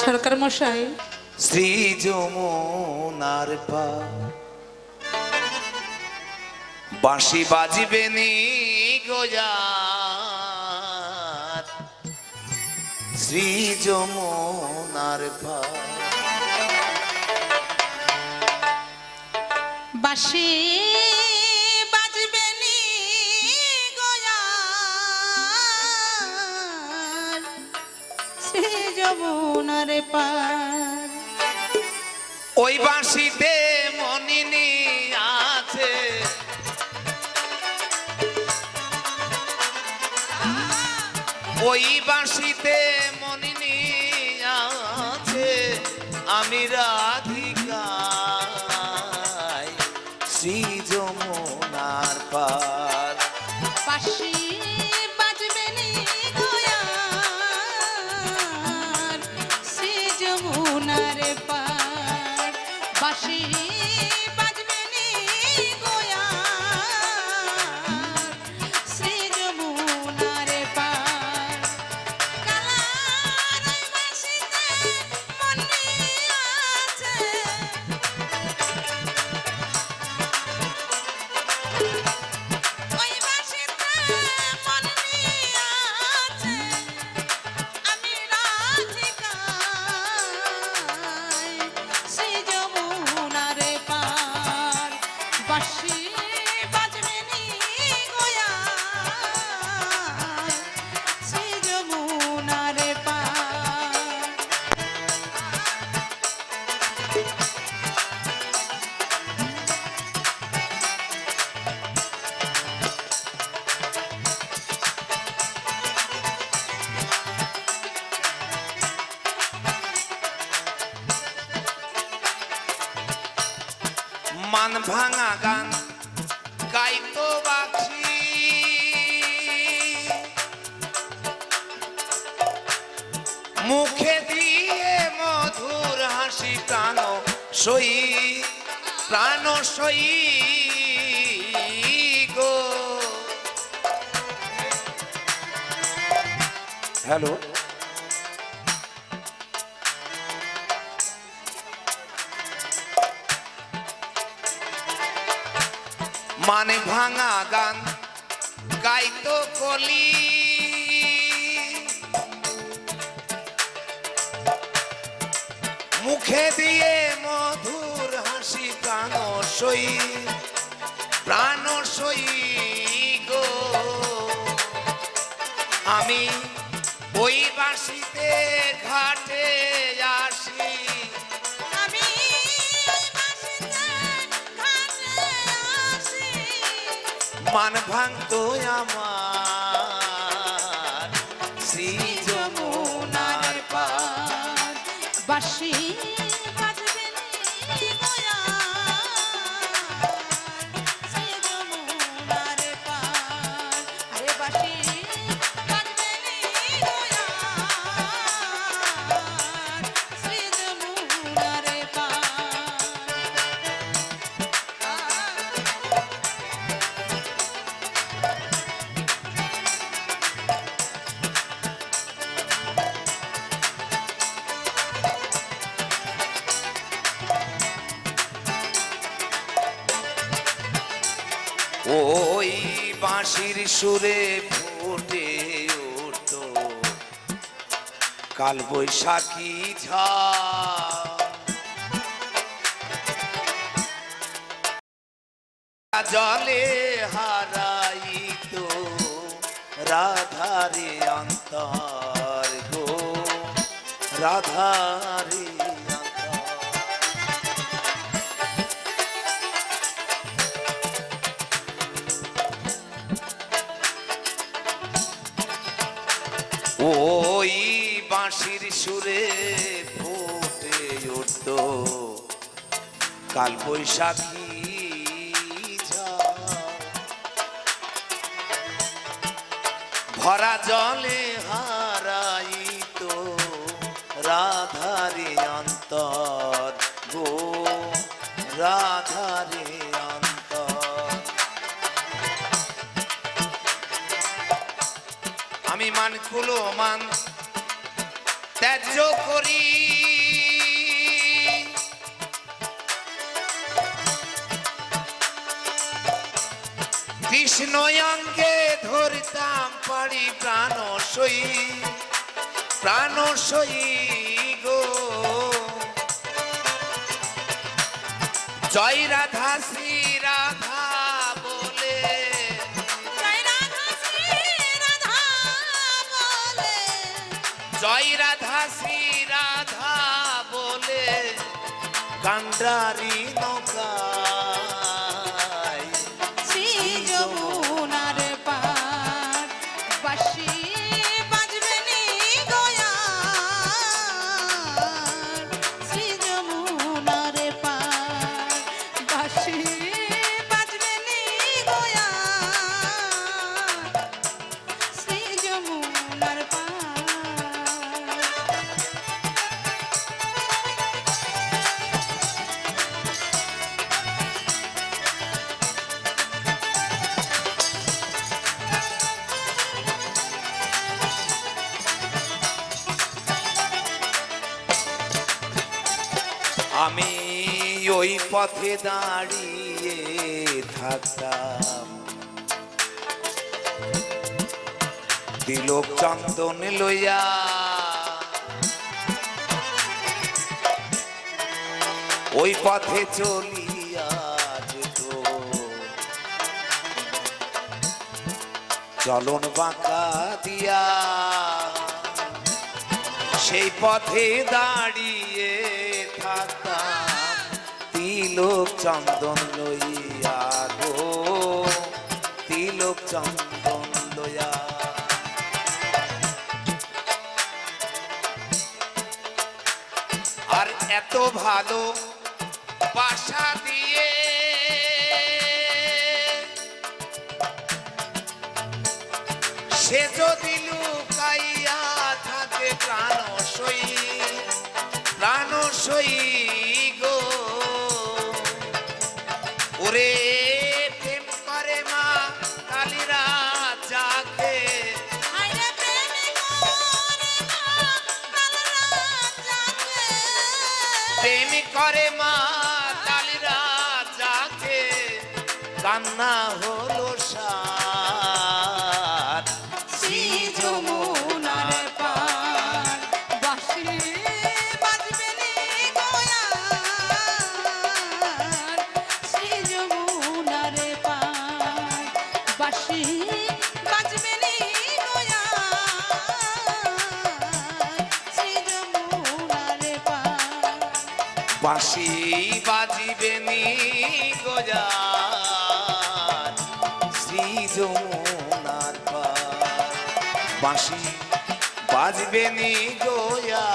সরকার মশাই। শ্রী যমুনার পা। বাঁশি বাজিবে নি গোজার শ্রী যমুনার পা। বাজবে নি সে যমুনার পার ওই বাঁশিতে মনিনি আছে। ওই বাঁশিতে মনিনি আছে। আমি রাধিকায় পার। বাজ ভাঙা গান গাইতো বাছি মুখে দিয়ে মধুর হাসি প্রাণ সই প্রাণ সই হ্যালো? মানে ভাঙা গান, গাইতো কলি। মুখে দিয়ে মধুর হাসি প্রাণ সই প্রাণ সই গো। আমি মান ভাঙতো আমার। বাঁশির সুরে ফুটে উঠত কাল বৈশাখী ঝা জলে হারাইত রাধারে অন্তর গো। রাধারে ওই বাঁশির সুরে ফুটে উঠত কাল বৈশাখী। ভরা জলে হারাই হারাইত রাধারে আমি মান। কুলো ত্যায্য করি। কৃষ্ণ অঙ্গে ধরিতাম পারি প্রাণ সই প্রাণ সই গো। জয় রাধা শ্রী জয় রাধা শ্রী রাধা বলে কান্ডারি নৌকায় ওই পথে দাঁড়িয়ে থাকতাম। তিলক চন্দন লইয়া ওই পথে চলিয়া চলন বাঁকা দিয়া সেই পথে দাঁড়িয়ে তিলক চন্দন লইয়া গো, তিলক চন্দন লইয়া। আর এত ভালো বাসা দিয়ে সে যদি লুকাইয়া থাকে প্রাণ করে মা কালীরা যাকে কান্না হলো বাঁশি বাজিবে নি গোজার শ্রী যমুনার বাঁশি বাজবে নি গোয়া